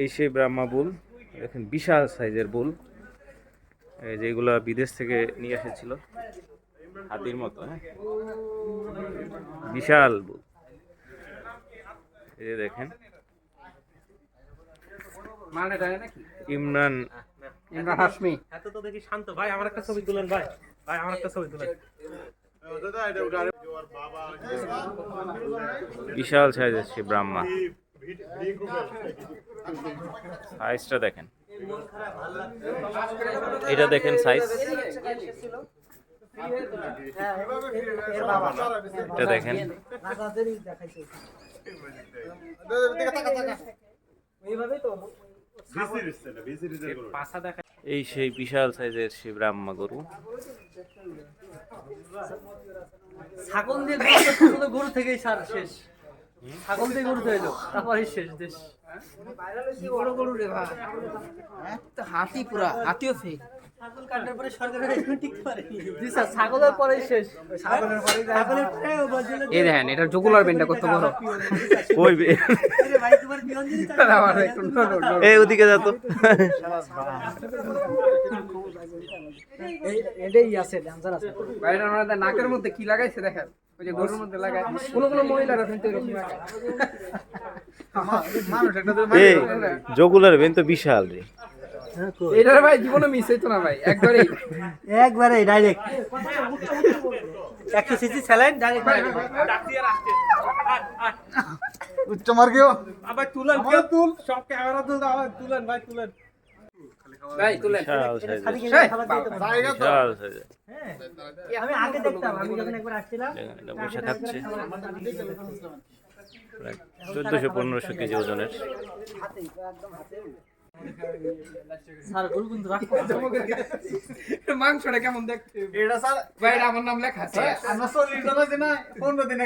এই সেই ব্রাহ্মা বুল দেখেন বিশাল সাইজের বুল। এই যেগুলা বিদেশ থেকে নিয়ে এসেছিল। হাতির মতো হ্যাঁ? বিশাল বুল। এই যে দেখেন। মানে ইমরান ইমরান হাসমি এত তো দেখি শান্ত। ভাই আমার একটা ছবি তুলেন ভাই। ভাই আমার একটা ছবি তুলেন। বিশাল সাইজের সে ব্রাহ্মা। সাইজটা দেখেন। এটা দেখেন সাইজ এটা দেখেন। এই সেই বিশাল সাইজের সে ব্রাহ্মা গরু। ছাগল দিয়ে গরু থেকেই সার শেষ। ছাগল দিয়ে গরু তারপরে শেষ দেশ। বড় গরু রে ভাই। তো হাতি পুরা হাতিও ফেক ছাগল কাটার পরে সরকারের টিকতে পারেনি জি স্যার ছাগলের পরেই শেষ। ছাগলের পরে ছাগলের পরে এই দেখেন এটা জুগুলার বেনটা কত বড়? কই বে- ভাই তোমার বিয়ন দিদি আমার একটু নো- নো- নো- এই ওদিকে যা তো। এটাই আছে ড্যান্সার আছে বাইরের আমাদের নাকের মধ্যে কি লাগাইছে দেখেন? ওই যে গরুর মধ্যে লাগায় কোনো কোনো মহিলারা কিন্তু এরকম লাগায়। মানুষ একটা তো এই জগুলার বেন তো বিশাল রে। এটার ভাই জীবনে মিস হইতো না ভাই একবারেই। একবারে ডাইরেক্ট একশো সিসি স্যালাইন ডাইরেক্ট উচ্চ মার্গেও আবার তুলেন তুল। সব ক্যামেরা তুল আবার তুলেন ভাই তুলেন। চোদ্দশো পনেরোশো কেজি ওজনের। মাংসটা কেমন দেখতে? এটা স্যার ভাই আমার নাম লেখা আছে। আমরা চল্লিশ পনেরো দিনে